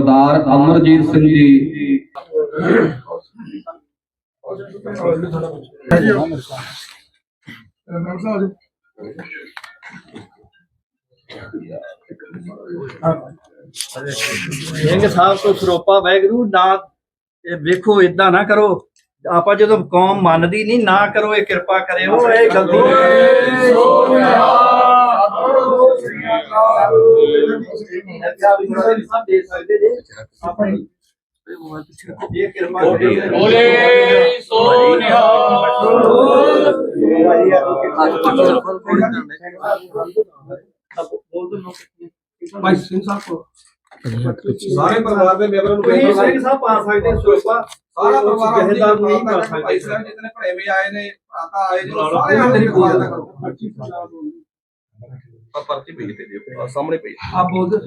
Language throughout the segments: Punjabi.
ਸਰਦਾਰ ਅਮਰਜੀਤ ਸਿੰਘ ਜੀ। ਸਿੰਘ ਸਾਹਿਬ ਤੋਂ ਸਰੋਪਾ ਵੈਗਰੂ ਨਾ ਇਹ ਵੇਖੋ ਇਦਾਂ ਨਾ ਕਰੋ। ਆਪਾਂ ਜਦੋਂ ਕੌਮ ਮੰਨਦੀ ਨਹੀਂ ਨਾ ਕਰੋ ਇਹ ਕਿਰਪਾ ਕਰਿਓ ਇਹ ਗਲਤੀ ਸਕਦੇ ਜੇ ਆਪਣੀ ਇਹ ਕਿਰਪਾ ਬੋਲੇ ਸੋ ਭਾਈ ਸਿੰਘ ਸਾਹਿਬ ਕੋ ਸਾਰੇ ਪਰਿਵਾਰ ਦੇ ਮੈਂਬਰਾਂ ਨੂੰ ਤੁਸੀਂ ਬੇਨਤੀ ਸਿੰਘ ਸਾਹਿਬ ਪਾ ਸਕਦੇ ਹੋ ਸਰੋਪਾ ਸਾਰਾ ਪਰਿਵਾਰ ਆਪਣੀ ਜਥੇਦਾਰ ਨਹੀਂ ਜਥੇਦਾਰ ਕਰ ਭਾਈ ਸਕਦੇ ਸਾਹਿਬ ਜਿਤਨੇ ਭਰੇ ਵੀ ਆਏ ਨੇ ਭਰਾਤਾ ਆਏ ਨੇ ਸਾਰੇ ਆਪਣੀ ਪਰਿਵਾਰ ਦਾ ਕਰੋ ਆ ਪਰਚੀ ਤੇ ਸਾਹਮਣੇ ਪਈ। ਬੋਲਦੇ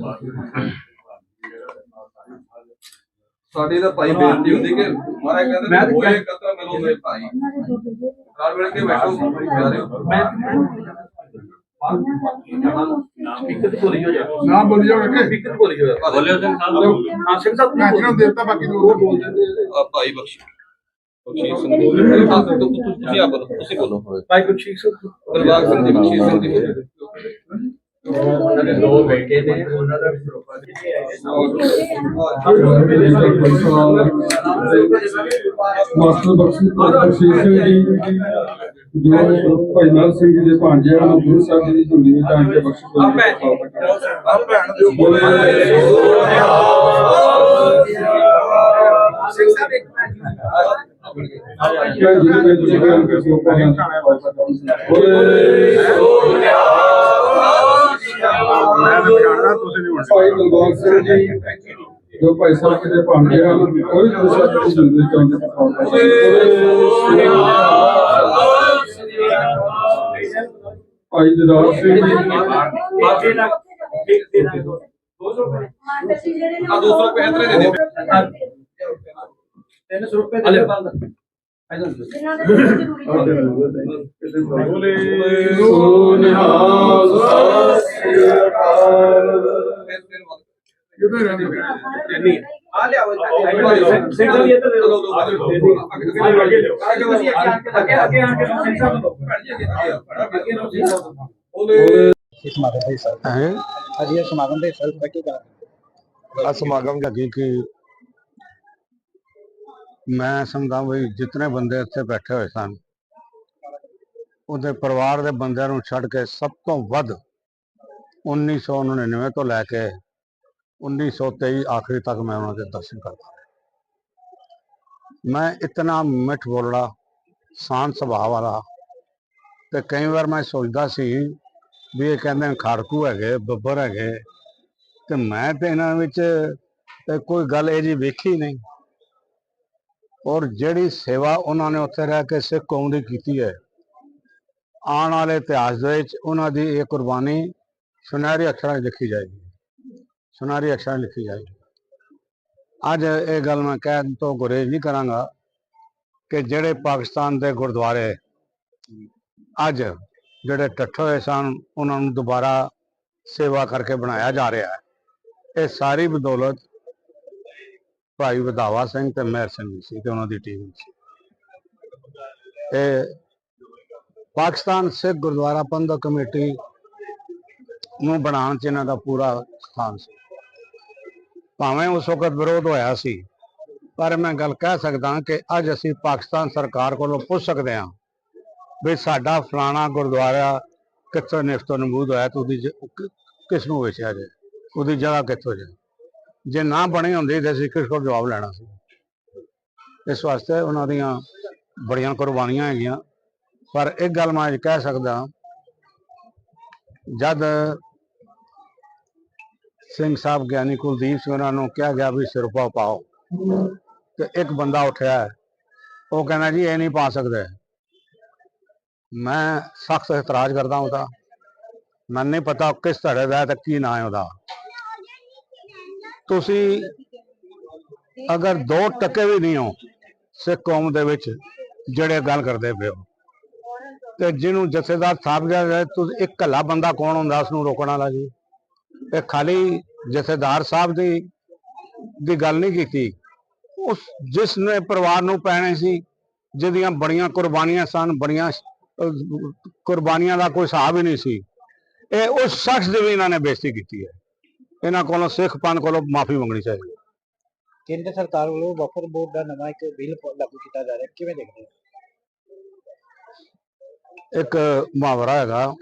ਸਾਡੇ ਦਾ ਭਾਈ ਬੇਨਤੀ ਹੁੰਦੀ ਕਿ ਮਹਾਰਾਜ ਕਹਿੰਦੇ ਹੋਏ ਕਤਰ ਮਿਲੋ ਮੇਰੇ ਭਾਈ। ਨਾਲ ਮਿਲ ਕੇ ਬੈਠੋ ਜਾ ਨਾ ਬੋਲਿਓ ਕਿ ਬੋਲਿਓ ਸਿੰਘ ਹਾਂ ਸਿੰਘ ਸਾਹਿਬ ਜਿਹਨੂੰ ਦੇਵਤਾ ਬਾਕੀ ਨੂੰ ਉਹ ਬੋਲ ਦਿੰਦੇ ਆ ਭਾਈ ਬਖਸ਼। ਬਖਸ਼ੀਸ਼ ਸਿੰਘ ਬੋਲੇ। ਮੇਰੇ ਖਾਸ ਤੋਂ ਤੁਸੀਂ ਆ ਬੋਲੋ ਤੁਸੀਂ ਬੋਲੋ। ਭਾਈ ਬਖਸ਼ੀਸ਼ ਸਿੰਘ। ਬਲਵਾਗ ਸਿੰਘ ਜੀ ਬਖਸ਼ੀਸ਼ ਸਿੰਘ ਜੀ ਉਹਨਾਂ ਦੇ ਦੋ ਬੇਟੇ ਨੇ ਉਹਨਾਂ ਦਾ ਸਰੋਪਾ ਮਾਸਟਰ ਬਖਸ਼ੀ ਬਖਸ਼ੀਸ਼ ਸਿੰਘ ਜੀ ਜੋ ਭਾਈ ਨਾਲ ਸਿੰਘ ਜੀ ਦੇ ਭਾਂਜੇ ਹਨ ਗੁਰੂ ਸਾਹਿਬ ਜੀ ਦੀ ਝੋਲੀ ਵਿੱਚ ਆਣ ਕੇ ਬਖਸ਼ ਆ ਭੈਣ ਆ ਭੈਣ ਦੇ ਬੋਲੇ ਸਿੰਘ ਸਾਹਿਬ ਇੱਕ ਭੈਣ ਜੀ ਦੇ ਤੁਸੀਂ ਸੋ ਬੋਲੇ ਭਾਈ ਦਲਬਾਗ ਸਿੰਘ ਜੀ ਜੋ ਭਾਈ ਸਾਹਿਬ ਦੇ ਭਾਂਜੇ ਹਨ ਕੋਈ ਗੁਰੂ ਸਾਹਿਬ ਜੀ ਦੀ ਝੋਲੀ ਵਿੱਚ ਆਣ ਕੇ ਭਾਈ ਜਦਾਰ ਸਿੰਘ ਜੀ। ਬਾਕੀ ਨਾ ਇੱਕ ਦਿਨ ਆ 200 ਰੁਪਏ। ਇਤਨੇ ਦੇ ਦਿਓ। 300 ਰੁਪਏ ਦੇ ਬੰਦ। ਸੋ ਨਿਹਾਲ ਸਤਿ ਸ੍ਰੀ ਅਕਾਲ ਨਹੀਂ ਆ ਲਿਆਓ ਸਿੰਘ ਸਾਹਿਬ ਇੱਧਰ ਦੇ। ਅੱਗੇ ਅੱਗੇ ਅੱਗੇ ਆ ਕੇ ਸਿੰਘ ਸਾਹਿਬ ਨੂੰ ਅੱਗੇ ਨੂੰ ਸਿੰਘ ਸਾਹਿਬ ਨੂੰ। ਆ ਸਮਾਗਮ ਲੱਗੀ ਕਿ ਮੈਂ ਸਮਝਦਾ ਵੀ ਜਿਤਨੇ ਬੰਦੇ ਇੱਥੇ ਬੈਠੇ ਹੋਏ ਸਨ, ਉਹਦੇ ਪਰਿਵਾਰ ਦੇ ਬੰਦਿਆਂ ਨੂੰ ਛੱਡ ਕੇ ਸਭ ਤੋਂ ਵੱਧ 1999 ਤੋਂ ਲੈ ਕੇ 1923 ਆਖਰੀ ਤੱਕ ਮੈਂ ਉਹਨਾਂ ਦੇ ਦਰਸ਼ਨ ਕਰਦਾ ਮੈਂ ਇਤਨਾ ਮਿੱਠ ਬੋਲੜਾ ਸ਼ਾਂਤ ਸੁਭਾਅ ਵਾਲਾ ਤੇ ਕਈ ਵਾਰ ਮੈਂ ਸੋਚਦਾ ਸੀ ਵੀ ਇਹ ਕਹਿੰਦੇ ਨੇ ਖਾੜਕੂ ਹੈਗੇ, ਬੱਬਰ ਹੈਗੇ ਤੇ ਮੈਂ ਤੇ ਇਹਨਾਂ ਵਿੱਚ ਕੋਈ ਗੱਲ ਇਹ ਜੀ ਵੇਖੀ ਨਹੀਂ। ਔਰ ਜਿਹੜੀ ਸੇਵਾ ਉਹਨਾਂ ਨੇ ਉੱਥੇ ਰਹਿ ਕੇ ਸਿੱਖ ਕੌਮ ਦੀ ਕੀਤੀ ਹੈ, ਆਉਣ ਵਾਲੇ ਇਤਿਹਾਸ ਦੇ ਵਿੱਚ ਉਹਨਾਂ ਦੀ ਇਹ ਕੁਰਬਾਨੀ ਸੁਨਹਿਰੀ ਅੱਖਰਾਂ 'ਚ ਲਿਖੀ ਜਾਏਗੀ, ਸੁਨਹਿਰੀ ਅੱਖਰਾਂ 'ਚ ਲਿਖੀ ਜਾਏਗੀ। ਅੱਜ ਇਹ ਗੱਲ ਮੈਂ ਕਹਿਣ ਤੋਂ ਗੁਰੇਜ਼ ਨਹੀਂ ਕਰਾਂਗਾ ਕਿ ਜਿਹੜੇ ਪਾਕਿਸਤਾਨ ਦੇ ਗੁਰਦੁਆਰੇ ਅੱਜ ਜਿਹੜੇ ਟੱਠੇ ਹੋਏ ਸਨ, ਉਹਨਾਂ ਨੂੰ ਦੁਬਾਰਾ ਸੇਵਾ ਕਰਕੇ ਬਣਾਇਆ ਜਾ ਰਿਹਾ ਹੈ। ਇਹ ਸਾਰੀ ਬਦੌਲਤ ਭਾਈ ਵਧਾਵਾ ਸਿੰਘ ਤੇ ਮਹਿਰ ਸਿੰਘ ਸੀ ਤੇ ਉਹਨਾਂ ਦੀ ਟੀਮ ਸੀ। ਇਹ ਪਾਕਿਸਤਾਨ ਸਿੱਖ ਗੁਰਦੁਆਰਾ ਪ੍ਰਬੰਧਕ ਕਮੇਟੀ ਨੂੰ ਬਣਾਉਣ 'ਚ ਇਹਨਾਂ ਦਾ ਪੂਰਾ ਸਥਾਨ ਸੀ। ਭਾਵੇਂ ਉਸ ਵਕਤ ਵਿਰੋਧ ਹੋਇਆ ਸੀ, ਪਰ ਮੈਂ ਗੱਲ ਕਹਿ ਸਕਦਾ ਕਿ ਅੱਜ ਅਸੀਂ ਪਾਕਿਸਤਾਨ ਸਰਕਾਰ ਕੋਲੋਂ ਪੁੱਛ ਸਕਦੇ ਹਾਂ ਵੀ ਸਾਡਾ ਫਲਾਣਾ ਗੁਰਦੁਆਰਾ ਕਿੱਥੋਂ ਨਿਫਤੋ ਨਮੂਦ ਹੋਇਆ ਤੇ ਉਹਦੀ ਜ- ਕਿਸ ਨੂੰ ਵੇਚਿਆ ਜੇ ਉਹਦੀ ਜਗ੍ਹਾ ਕਿੱਥੋਂ ਜੇ ਜੇ ਨਾ ਬਣੀ ਹੁੰਦੀ ਤੇ ਅਸੀਂ ਕਿਸ ਕੋਲ ਜਵਾਬ ਲੈਣਾ ਸੀ? ਇਸ ਵਾਸਤੇ ਉਹਨਾਂ ਦੀਆਂ ਬੜੀਆਂ ਕੁਰਬਾਨੀਆਂ ਹੈਗੀਆਂ। ਪਰ ਇੱਕ ਗੱਲ ਮੈਂ ਕਹਿ ਸਕਦਾ ਜਦ ਸਿੰਘ ਸਾਹਿਬ ਗਿਆਨੀ ਕੁਲਦੀਪ ਸਿੰਘ ਉਹਨਾਂ ਨੂੰ ਕਿਹਾ ਗਿਆ ਵੀ ਸਿਰਪਾ ਪਾਓ ਤੇ ਇੱਕ ਬੰਦਾ ਉੱਠਿਆ ਹੈ, ਉਹ ਕਹਿੰਦਾ ਜੀ ਇਹ ਨਹੀਂ ਪਾ ਸਕਦੇ। ਮੈਂ ਸਖਤ ਇਤਰਾਜ਼ ਕਰਦਾ ਉਹਦਾ। ਮੈਨੂੰ ਨਹੀਂ ਪਤਾ ਕਿਸ ਧੜੇ ਦਾ ਤੇ ਕੀ ਨਾਂ ਹੈ ਉਹਦਾ। ਤੁਸੀਂ ਅਗਰ ਦੋ ਟਕੇ ਵੀ ਨਹੀਂ ਹੋ, ਸਿੱਖ ਕੌਮ ਦੇ ਵਿੱਚ ਜਿਹੜੇ ਗੱਲ ਕਰਦੇ ਪਏ ਹੋ, ਤੇ ਜਿਹਨੂੰ ਜਥੇਦਾਰ ਸਾਹਿਬ ਗਿਆ ਤੁਸੀਂ, ਇੱਕ ਇਕੱਲਾ ਬੰਦਾ ਕੌਣ ਹੁੰਦਾ ਉਸ ਨੂੰ ਰੋਕਣ ਵਾਲਾ ਜੀ? ਇਹ ਖਾਲੀ ਜਥੇਦਾਰ ਸਾਹਿਬ ਦੀ ਦੀ ਗੱਲ ਨਹੀਂ ਕੀਤੀ। ਉਸ ਜਿਸ ਨੇ ਪਰਿਵਾਰ ਨੂੰ ਪੈਣੇ ਸੀ, ਜਿਹਦੀਆਂ ਬੜੀਆਂ ਕੁਰਬਾਨੀਆਂ ਸਨ, ਬੜੀਆਂ ਕੁਰਬਾਨੀਆਂ ਦਾ ਕੋਈ ਹਿਸਾਬ ਹੀ ਨਹੀਂ ਸੀ, ਇਹ ਉਸ ਸ਼ਖਸ ਦੀ ਵੀ ਇਹਨਾਂ ਨੇ ਬੇਇੱਜ਼ਤੀ ਕੀਤੀ ਹੈ। ਇਹਨਾਂ ਕੋਲੋਂ ਸਿੱਖ ਪੰਥ ਕੋਲੋਂ ਮਾਫੀ ਮੰਗਣੀ ਚਾਹੀਦੀ ਹੈ। ਕੇਂਦਰ ਸਰਕਾਰ ਵੱਲੋਂ ਵਫਰ ਬੋਰਡ ਦਾ ਨਵਾਂ ਇੱਕ ਬਿੱਲ ਲਾਗੂ ਕੀਤਾ ਜਾ ਰਿਹਾ ਕਿਵੇਂ ਦੇਖਦੇ ਹੋ? ਇੱਕ ਮੁਹਾਵਰਾ ਹੈਗਾ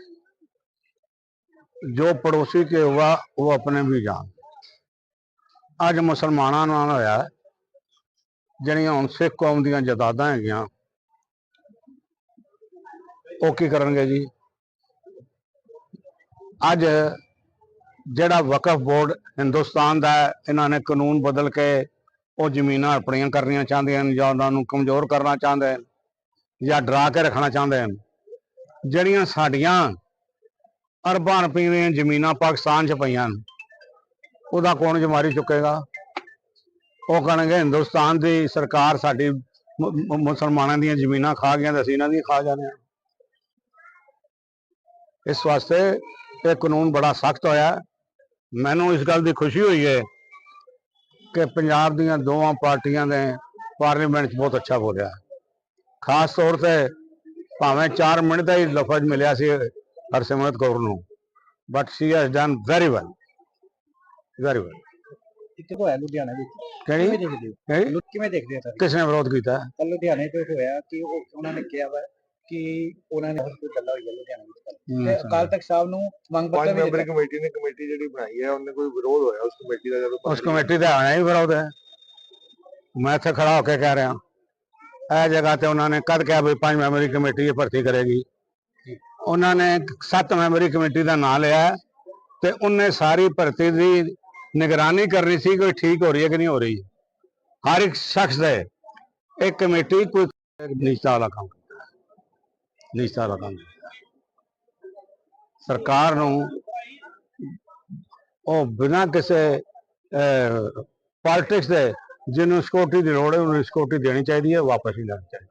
ਜੋ ਪੜੋਸੀ ਕੇ ਹੁਆ ਉਹ ਆਪਣੇ ਵੀ ਜਾਣ। ਅੱਜ ਮੁਸਲਮਾਨਾਂ ਨਾਲ ਹੋਇਆ। ਜਿਹੜੀਆਂ ਹੁਣ ਸਿੱਖ ਕੌਮ ਦੀਆਂ ਜਦਾਦਾਂ ਹੈਗੀਆਂ ਉਹ ਕੀ ਕਰਨਗੇ ਜੀ? ਅੱਜ ਜਿਹੜਾ ਵਕਫ ਬੋਰਡ ਹਿੰਦੁਸਤਾਨ ਦਾ ਇਹਨਾਂ ਨੇ ਕਾਨੂੰਨ ਬਦਲ ਕੇ ਉਹ ਜ਼ਮੀਨਾਂ ਆਪਣੀਆਂ ਕਰਨੀਆਂ ਚਾਹੁੰਦੇ ਹਨ ਜਾਂ ਉਹਨਾਂ ਨੂੰ ਕਮਜ਼ੋਰ ਕਰਨਾ ਚਾਹੁੰਦੇ ਹਨ ਜਾਂ ਡਰਾ ਕੇ ਰੱਖਣਾ ਚਾਹੁੰਦੇ ਹਨ। ਜਿਹੜੀਆਂ ਸਾਡੀਆਂ ਅਰਬਾਂ ਰੁਪਏ ਦੀਆਂ ਜ਼ਮੀਨਾਂ ਪਾਕਿਸਤਾਨ 'ਚ ਪਈਆਂ ਹਨ, ਉਹਦਾ ਕੌਣ ਜਮਾਰੀ ਚੁੱਕੇਗਾ? ਉਹ ਕਹਣਗੇ, ਹਿੰਦੁਸਤਾਨ ਦੀ ਸਰਕਾਰ ਸਾਡੀ ਮੁਸਲਮਾਨਾਂ ਦੀਆਂ ਜ਼ਮੀਨਾਂ ਖਾ ਗਈਆਂ ਤੇ ਅਸੀਂ ਇਹਨਾਂ ਦੀਆਂ ਖਾ ਜਾਂਦੇ ਹਾਂ। ਇਸ ਵਾਸਤੇ ਇਹ ਕਾਨੂੰਨ ਬੜਾ ਸਖਤ ਹੋਇਆ। ਮੈਨੂੰ ਇਸ ਗੱਲ ਦੀ ਖੁਸ਼ੀ ਹੋਈ ਹੈ ਕਿ ਪੰਜਾਬ ਦੀਆਂ ਦੋਵਾਂ ਪਾਰਟੀਆਂ ਨੇ ਪਾਰਲੀਮੈਂਟ 'ਚ ਬਹੁਤ ਅੱਛਾ ਬੋਲਿਆ। ਖਾਸ ਤੌਰ ਤੇ ਭਾਵੇਂ 4 ਮਿੰਟ ਦਾ ਹੀ ਲਫ਼ਜ਼ ਮਿਲਿਆ ਸੀ ਹਰਸਿਮਰਤ ਕੌਰ ਨੂੰ but she has done very well very well ਇੱਕ ਹੋਇਆ ਲੁਧਿਆਣਾ ਵਿੱਚ। ਕਿਹੜੀ? ਕਿਵੇਂ ਦੇਖਦੇ ਹੋ? ਕਿਸ ਨੇ ਵਿਰੋਧ ਕੀਤਾ? ਲੁਧਿਆਣੇ ਤੋਂ ਹੋਇਆ ਕਿ ਉਹ ਉਹਨਾਂ ਨੇ ਕਿਹਾ ਵਾ ਕਿ ਉਹਨਾਂ ਨੇ ਕੋਈ ਗੱਲਾਂ ਹੋਈ ਹੈ ਲੁਧਿਆਣਾ ਵਿੱਚ। ਤੇ ਅਕਾਲ ਤਖਤ ਸਾਹਿਬ ਨੂੰ ਮੰਗ ਪੱਤਰ ਪੰਜ ਵੀ ਮੈਂਬਰੀ ਦਿੱਤਾ। ਕਮੇਟੀ ਨੇ ਕਮੇਟੀ ਜਿਹੜੀ ਬਣਾਈ ਹੈ ਉਹਨੇ ਕੋਈ ਵਿਰੋਧ ਹੋਇਆ ਉਸ ਕਮੇਟੀ ਦਾ ਜਦੋਂ ਉਸ ਕਮੇਟੀ ਦਾ ਆਣਾ ਹੀ ਵਿਰੋਧ ਹੈ। ਮੈਂ ਇੱਥੇ ਖੜਾ ਹੋ ਕੇ ਕਹਿ ਰਿਹਾ। ਇਹ ਜਗ੍ਹਾ ਤੇ ਉਹਨਾਂ ਨੇ ਕਦ ਕਿਹਾ ਵੀ ਪੰਜ ਮੈਂਬਰੀ ਕਮੇਟੀ ਇਹ ਭਰਤੀ ਕਰੇਗੀ। ਉਹਨਾਂ ਨੇ ਸੱਤ ਮੈਂਬਰੀ ਕਮੇਟੀ ਦਾ ਨਾਂ ਲਿਆ ਹੈ ਤੇ ਉਹਨੇ ਸਾਰੀ ਭਰਤੀ ਦੀ ਨਿਗਰਾਨੀ ਕਰਨੀ ਸੀ ਕੋਈ ਠੀਕ ਹੋ ਰਹੀ ਹੈ ਕਿ ਨਹੀਂ ਹੋ ਰਹੀ। ਹਰ ਇੱਕ ਸ਼ਖਸ ਦੇ ਇੱਕ ਕਮੇਟੀ ਕੋਈ ਨਿਸ਼ਚਾ ਵਾਲਾ ਕੰਮ। ਕਰਦਾ ਹੈ ਨਿਸ਼ਚਾ ਸਰਕਾਰ ਨੂੰ ਉਹ ਬਿਨਾਂ ਕਿਸੇ ਪੋਲਿਟਿਕਸ ਦੇ ਜਿਹਨੂੰ ਸਿਕਿਉਰਿਟੀ ਦੀ ਲੋੜ ਹੈ, ਉਹਨੂੰ ਸਿਕਿਉਰਿਟੀ ਦੇਣੀ ਚਾਹੀਦੀ ਹੈ ਵਾਪਸ ਹੀ ਲੈਣੀ ਚਾਹੀਦੀ।